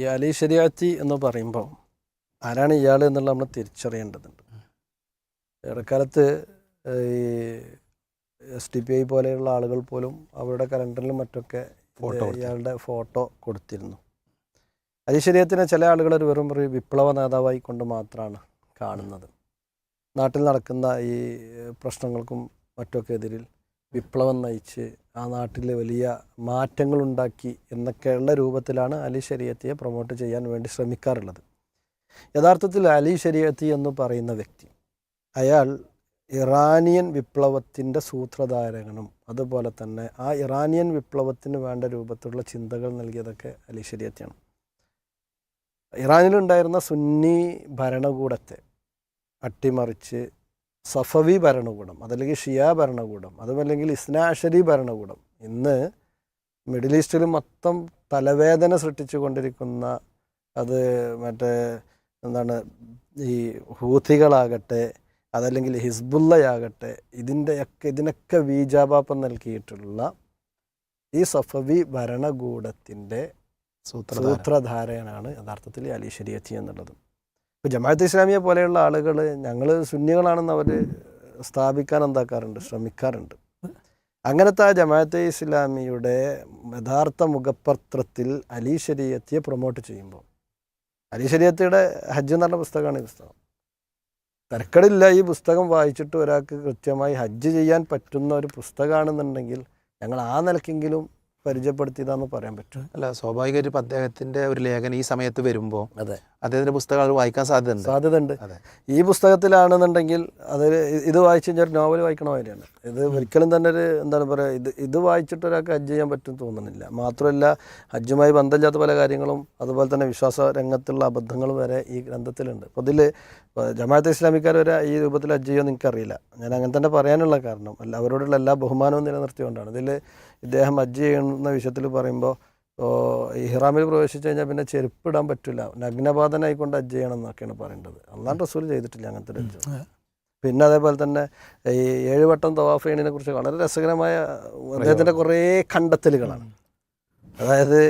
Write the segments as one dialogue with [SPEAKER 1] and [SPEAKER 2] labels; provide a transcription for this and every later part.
[SPEAKER 1] ഈ അലി ശരിയാത്തി എന്ന് പറയുമ്പോൾ ആരാണ് ഇയാൾ എന്നുള്ളത് നമ്മൾ തിരിച്ചറിയേണ്ടതുണ്ട്. ഇടക്കാലത്ത് ഈ എസ് ഡി പി ഐ പോലെയുള്ള ആളുകൾ പോലും അവരുടെ കലണ്ടറിലും മറ്റൊക്കെ
[SPEAKER 2] ഫോട്ടോ
[SPEAKER 1] ഇയാളുടെ ഫോട്ടോ കൊടുത്തിരുന്നു. അലി ശരിയത്തിനെ ചില ആളുകൾ ഒരു വെറും ഒരു വിപ്ലവ നേതാവായി കൊണ്ട് മാത്രമാണ് കാണുന്നത്. നാട്ടിൽ നടക്കുന്ന ഈ പ്രശ്നങ്ങൾക്കും മറ്റൊക്കെ എതിരിൽ വിപ്ലവം നയിച്ച് ആ നാട്ടിൽ വലിയ മാറ്റങ്ങളുണ്ടാക്കി എന്നൊക്കെയുള്ള രൂപത്തിലാണ് അലി ശരീരത്തിയെ പ്രൊമോട്ട് ചെയ്യാൻ വേണ്ടി ശ്രമിക്കാറുള്ളത്. യഥാർത്ഥത്തിൽ അലി ശരീരത്തി എന്ന് പറയുന്ന വ്യക്തി അയാൾ ഇറാനിയൻ വിപ്ലവത്തിന്റെ സൂത്രധാരകനും അതുപോലെ തന്നെ ആ ഇറാനിയൻ വിപ്ലവത്തിന് വേണ്ട രൂപത്തിലുള്ള ചിന്തകൾ നൽകിയതൊക്കെ അലി ശരീരത്തിയാണ് ഇറാനിലുണ്ടായിരുന്ന സുന്നി ഭരണകൂടത്തെ അട്ടിമറിച്ച് സഫവി ഭരണകൂടം അതല്ലെങ്കിൽ ഷിയ ഭരണകൂടം അതുമല്ലെങ്കിൽ ഇസ്നാഷരി ഭരണകൂടം. ഇന്ന് മിഡിൽ ഈസ്റ്റിൽ മൊത്തം തലവേദന സൃഷ്ടിച്ചു കൊണ്ടിരിക്കുന്ന അത് മറ്റേ എന്താണ് ഈ ഹൂത്തികളാകട്ടെ അതല്ലെങ്കിൽ ഹിസ്ബുള്ളയാകട്ടെ ഇതിന്റെയൊക്കെ ഇതിനൊക്കെ വീജാപാപം നൽകിയിട്ടുള്ള ഈ സഫവി ഭരണകൂടത്തിന്റെ
[SPEAKER 2] സൂത്ര
[SPEAKER 1] സൂത്രധാരനാണ് യഥാർത്ഥത്തിൽ അലി ഷരിയത്തി എന്നുള്ളത്. ഇപ്പോൾ ജമാഅത്ത് ഇസ്ലാമിയെ പോലെയുള്ള ആളുകൾ ഞങ്ങൾ സുന്നികളാണെന്ന് അവർ സ്ഥാപിക്കാൻ എന്താക്കാറുണ്ട്? ശ്രമിക്കാറുണ്ട്. അങ്ങനത്തെ ആ ജമാഅത്തെ ഇസ്ലാമിയുടെ യഥാർത്ഥ മുഖപത്രത്തിൽ അലി ശരീയത്തിയെ പ്രൊമോട്ട് ചെയ്യുമ്പോൾ അലി ശരീയത്തിയുടെ ഹജ്ജ് എന്ന് പറഞ്ഞ പുസ്തകമാണ് ഈ പുസ്തകം. തിരക്കടില്ല ഈ പുസ്തകം വായിച്ചിട്ട് ഒരാൾക്ക് കൃത്യമായി ഹജ്ജ് ചെയ്യാൻ പറ്റുന്ന ഒരു പുസ്തകമാണെന്നുണ്ടെങ്കിൽ ഞങ്ങൾ ആ നിലക്കെങ്കിലും പരിചയപ്പെടുത്തിയതാന്ന് പറയാൻ പറ്റും.
[SPEAKER 2] അല്ല സ്വാഭാവികമായിട്ടും അദ്ദേഹത്തിന്റെ ഒരു ലേഖനം ഈ സമയത്ത് വരുമ്പോൾ
[SPEAKER 1] അതെ.
[SPEAKER 2] അദ്ദേഹത്തിന്റെ പുസ്തകങ്ങൾ വായിക്കാൻ സാധ്യതയുണ്ട്.
[SPEAKER 1] സാധ്യതയുണ്ട്. ഈ പുസ്തകത്തിലാണെന്നുണ്ടെങ്കിൽ അത് ഇത് വായിച്ചു കഴിഞ്ഞാൽ ഒരു നോവൽ വായിക്കണ മാതിരിയാണ്. ഇത് ഒരിക്കലും തന്നെ ഒരു എന്താണ് പറയുക ഇത് ഇത് വായിച്ചിട്ട് ഒരാൾക്ക് ഹജ്ജ് ചെയ്യാൻ പറ്റും തോന്നുന്നില്ല. മാത്രമല്ല ഹജ്ജുമായി ബന്ധമില്ലാത്ത പല കാര്യങ്ങളും അതുപോലെ തന്നെ വിശ്വാസ രംഗത്തുള്ള അബദ്ധങ്ങൾ വരെ ഈ ഗ്രന്ഥത്തിലുണ്ട്. അപ്പോൾ ഇതിൽ ജമാഅത്ത് ഇസ്ലാമിക്കാർ വരെ ഈ രൂപത്തിൽ ഹജ്ജ് ചെയ്യുമെന്ന് എനിക്കറിയില്ല. ഞാൻ അങ്ങനെ തന്നെ പറയാനുള്ള കാരണം അല്ല അവരോടുള്ള എല്ലാ ബഹുമാനവും നിലനിർത്തിക്കൊണ്ടാണ്. ഇതിൽ ഇദ്ദേഹം ഹജ്ജ് ചെയ്യുന്ന വിഷയത്തിൽ പറയുമ്പോൾ ഇപ്പോൾ ഇഹ്റാമിൽ പ്രവേശിച്ചു കഴിഞ്ഞാൽ പിന്നെ ചെരുപ്പിടാൻ പറ്റില്ല നഗ്നപാതനായിക്കൊണ്ട് ഹജ്ജ് ചെയ്യണം എന്നൊക്കെയാണ് പറയേണ്ടത്. അള്ളാൻ റസൂൽ ചെയ്തിട്ടില്ല അങ്ങനത്തെ ഒരു ഹജ്ജ്. പിന്നെ അതേപോലെ തന്നെ ഈ ഏഴുവട്ടം തവാഫ് ചെയ്യണതിനെ കുറിച്ച് വളരെ രസകരമായ അദ്ദേഹത്തിന്റെ കുറേ കണ്ടെത്തലുകളാണ്. അതായത്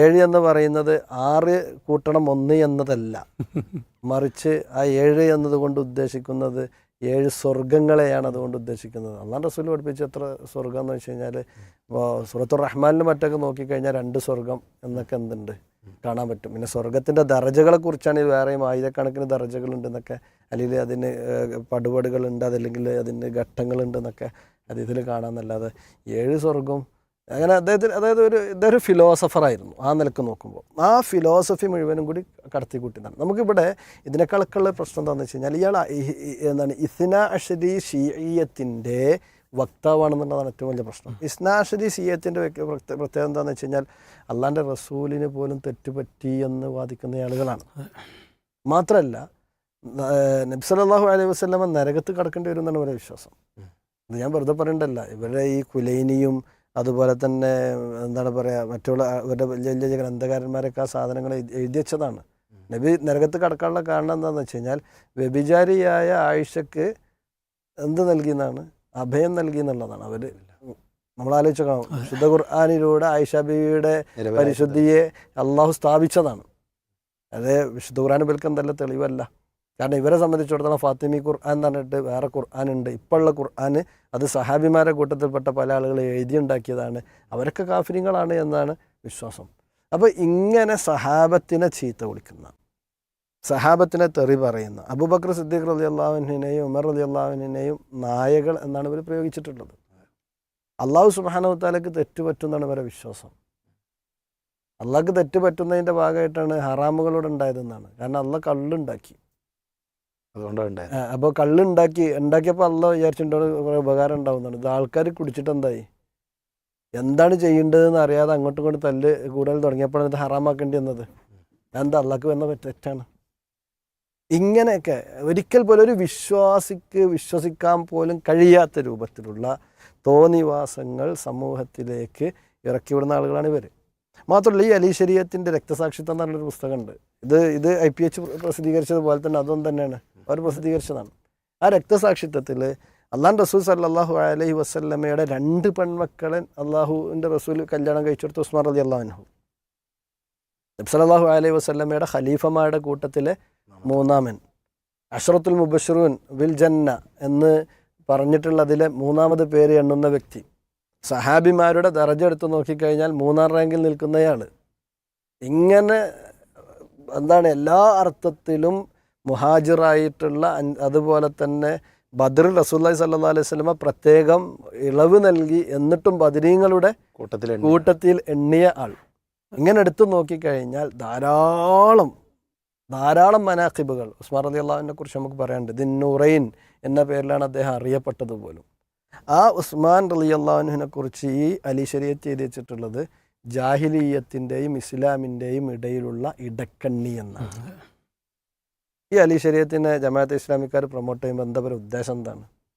[SPEAKER 1] ഏഴ് എന്ന് പറയുന്നത് ആറ് കൂട്ടണം ഒന്ന് എന്നതല്ല. മറിച്ച് ആ ഏഴ് എന്നതുകൊണ്ട് ഉദ്ദേശിക്കുന്നത് ഏഴ് സ്വർഗങ്ങളെയാണ് അതുകൊണ്ട് ഉദ്ദേശിക്കുന്നത്. അള്ളാൻ റസൂൽ പഠിപ്പിച്ച എത്ര സ്വർഗം എന്ന് വെച്ച് കഴിഞ്ഞാൽ സുറത്തുർ റഹ്മാനിലും മറ്റൊക്കെ നോക്കിക്കഴിഞ്ഞാൽ രണ്ട് സ്വർഗം എന്നൊക്കെ എന്തുണ്ട്? കാണാൻ പറ്റും. പിന്നെ സ്വർഗത്തിന്റെ ദറജകളെ കുറിച്ചാണ് വേറെയും ആയിരക്കണക്കിന് ദറജകളുണ്ട് എന്നൊക്കെ അല്ലെങ്കിൽ അതിന് പടുപടുകളുണ്ട് അതല്ലെങ്കിൽ അതിന് ഘട്ടങ്ങളുണ്ടെന്നൊക്കെ അത് ഇതിൽ കാണാമെന്നല്ലാതെ ഏഴ് സ്വർഗവും അങ്ങനെ അദ്ദേഹത്തിന് അതായത് ഒരു ഇതൊരു ഫിലോസഫറായിരുന്നു ആ നിലയ്ക്ക് നോക്കുമ്പോൾ. ആ ഫിലോസഫി മുഴുവനും കൂടി കടത്തിക്കൂട്ടിയതാണ്. നമുക്കിവിടെ ഇതിനേക്കാളൊക്കെയുള്ള പ്രശ്നം എന്താണെന്ന് വെച്ച് കഴിഞ്ഞാൽ ഇയാൾ എന്താണ് ഇസ്ന അഷരി ഷീയത്തിന്റെ വക്താവാണെന്നുള്ളതാണ് ഏറ്റവും വലിയ പ്രശ്നം. ഇസ്നാഷരി ഷീയത്തിന്റെ പ്രത്യേകത എന്താണെന്ന് വെച്ച് കഴിഞ്ഞാൽ അള്ളാന്റെ റസൂലിന് പോലും തെറ്റുപറ്റി എന്ന് വാദിക്കുന്ന ആളുകളാണ്. മാത്രമല്ല നബ്സലാഹു അലൈഹി വസ്ലമ നരകത്ത് കടക്കേണ്ടി വരും എന്നാണ് ഇവരുടെ വിശ്വാസം. ഇത് ഞാൻ വെറുതെ പറയണ്ടല്ല. ഇവരുടെ ഈ കുലൈനിയും അതുപോലെ തന്നെ എന്താണ് പറയുക മറ്റുള്ള ഇവരുടെ വലിയ വലിയ ഗ്രന്ഥകാരന്മാരൊക്കെ ആ സാധനങ്ങൾ എഴുതി എഴുതി വെച്ചതാണ്. നബി നരകത്ത് കടക്കാനുള്ള കാരണം എന്താണെന്ന് വെച്ച് കഴിഞ്ഞാൽ വ്യഭിചാരിയായ ആയിഷക്ക് എന്ത് നൽകി എന്നാണ് അഭയം നൽകി എന്നുള്ളതാണ് അവർ നമ്മൾ ആലോചിച്ചോക്കണം ശുദ്ധ ഖുർആാനിലൂടെ ആയിഷ ബീവിയുടെ പരിശുദ്ധിയെ അള്ളാഹു സ്ഥാപിച്ചതാണ്. അതെ വിശുദ്ധ ഖുർആൻ ഇവർക്ക് എന്തല്ല തെളിവല്ല. കാരണം ഇവരെ സംബന്ധിച്ചിടത്തോളം ഫാത്തിമി ഖുർആൻ എന്ന് പറഞ്ഞിട്ട് വേറെ ഖുർആൻ ഉണ്ട്. ഇപ്പോഴുള്ള ഖുർആൻ അത് സഹാബിമാരെ കൂട്ടത്തിൽപ്പെട്ട പല ആളുകൾ എഴുതിയുണ്ടാക്കിയതാണ്. അവരൊക്കെ കാഫര്യങ്ങളാണ് എന്നാണ് വിശ്വാസം. അപ്പോൾ ഇങ്ങനെ സഹാബത്തിനെ ചീത്ത വിളിക്കുന്ന സഹാബത്തിനെ തെറി പറയുന്ന അബൂബക്കർ സിദ്ദീഖ് റലി അള്ളാഹുവിനെയും ഉമർ റലി അള്ളാഹുവിനെയും നായകൾ എന്നാണ് ഇവർ പ്രയോഗിച്ചിട്ടുള്ളത്. അള്ളാഹു സുബാനവത്താലേക്ക് തെറ്റുപറ്റുന്നതാണ് ഇവരെ വിശ്വാസം. അള്ളാഹ്ക്ക് തെറ്റുപറ്റുന്നതിന്റെ ഭാഗമായിട്ടാണ് ഹറാമുകളോട് ഉണ്ടായതെന്നാണ്. കാരണം അള്ളാഹ് കള്ളുണ്ടാക്കി.
[SPEAKER 2] അതുകൊണ്ടാണ്
[SPEAKER 1] കള്ള് ഉണ്ടാക്കി ഉണ്ടാക്കിയപ്പോൾ അല്ല വിചാരിച്ചിട്ടുണ്ടോ കുറേ ഉപകാരം ഉണ്ടാവുന്നതാണ് ഇത് ആൾക്കാർ കുടിച്ചിട്ട് എന്തായി? എന്താണ് ചെയ്യേണ്ടതെന്ന് അറിയാതെ അങ്ങോട്ടും ഇങ്ങോട്ടും തല്ല് കൂടുതൽ തുടങ്ങിയപ്പോഴാണ് ഇത് ഹറാമാക്കേണ്ടി വന്നത്. എന്താ അള്ളാക്ക് വന്ന തെറ്റാണ്. ഇങ്ങനെയൊക്കെ ഒരിക്കൽ പോലും ഒരു വിശ്വാസിക്ക് വിശ്വസിക്കാൻ പോലും കഴിയാത്ത രൂപത്തിലുള്ള തോന്നിവാസങ്ങൾ സമൂഹത്തിലേക്ക് ഇറക്കി വിടുന്ന ആളുകളാണ് ഇവർ മാത്രമല്ല ഈ അലി ശരീരത്തിന്റെ രക്തസാക്ഷിത്വം എന്ന് പറഞ്ഞൊരു പുസ്തകമുണ്ട്. ഇത് ഇത് ഐ പി എച്ച് പ്രസിദ്ധീകരിച്ചതുപോലെ തന്നെ അതും തന്നെയാണ്. അവർ പ്രസിദ്ധീകരിച്ചതാണ്. ആ രക്തസാക്ഷിത്വത്തിൽ അള്ളാൻ റസൂൽ സല്ലാഹു അലഹി വസ്ല്ലമ്മയുടെ രണ്ട് പെൺമക്കളെ അള്ളാഹുവിന്റെ റസൂൽ കല്യാണം കഴിച്ചെടുത്ത് ഉസ്മാൻ റലി അള്ളാഹു നബ്സലാഹു അലൈഹി വസ്ല്ലമ്മയുടെ ഖലീഫമാരുടെ കൂട്ടത്തിലെ മൂന്നാമൻ അഷ്റത്തുൽ മുബഷറൂൻ വിൽ ജന്ന എന്ന് പറഞ്ഞിട്ടുള്ളതിലെ മൂന്നാമത് പേര് എണ്ണുന്ന വ്യക്തി. സഹാബിമാരുടെ ദറജ എടുത്ത് നോക്കിക്കഴിഞ്ഞാൽ മൂന്നാം റാങ്കിൽ നിൽക്കുന്നയാൾ. ഇങ്ങനെ എന്താണ് എല്ലാ അർത്ഥത്തിലും മുഹാജിറായിട്ടുള്ള അതുപോലെ തന്നെ ബദർ റസൂല്ലായി സല്ലാ അലൈഹി സ്വലമ പ്രത്യേകം ഇളവ് നൽകി എന്നിട്ടും ബദരീങ്ങളുടെ
[SPEAKER 2] കൂട്ടത്തിൽ
[SPEAKER 1] കൂട്ടത്തിൽ എണ്ണിയ ആൾ. ഇങ്ങനെ എടുത്തു നോക്കിക്കഴിഞ്ഞാൽ ധാരാളം ധാരാളം മനാഖിബുകൾ. ഉസ്മാൻ അലി അള്ളാഹുവിനെ കുറിച്ച് നമുക്ക് പറയാനുണ്ട്. ദിന്നുറൈൻ എന്ന പേരിലാണ് അദ്ദേഹം അറിയപ്പെട്ടത് പോലും ആ ഉസ്മാൻ അലി അള്ളാഹുവിനെ കുറിച്ച് ഈ അലി ശരീഅത്ത് ചെയ്ത് വെച്ചിട്ടുള്ളത് ജാഹിലീയത്തിന്റെയും ഇസ്ലാമിന്റെയും ഇടയിലുള്ള ഇടക്കണ്ണി എന്നാണ്. ഈ അലി ശരീരത്തിനെ ജമാഅത്ത് ഇസ്ലാമിക്കാർ പ്രൊമോട്ട് ചെയ്യുമ്പോൾ എന്താ പറയുക ഉദ്ദേശം എന്താണ്?